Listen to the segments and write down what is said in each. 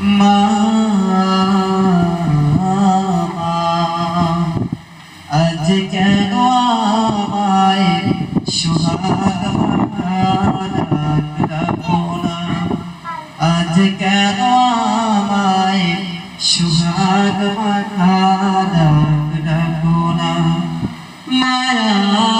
মা আজ কেন আমায় সুহাগ আজ কেন আমায় সুহাগ রাখো না? মায়ার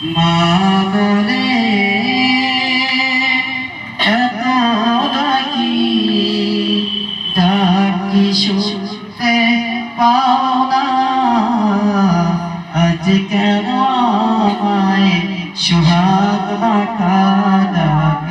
মা বলে এত ডাকি ডাকি শুনতে পাও না? আজ কেন আমায় সুহাগ মাখা ডাক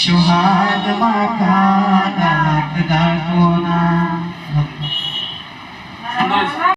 সোহাগ মাখা ডাক ডাকো না।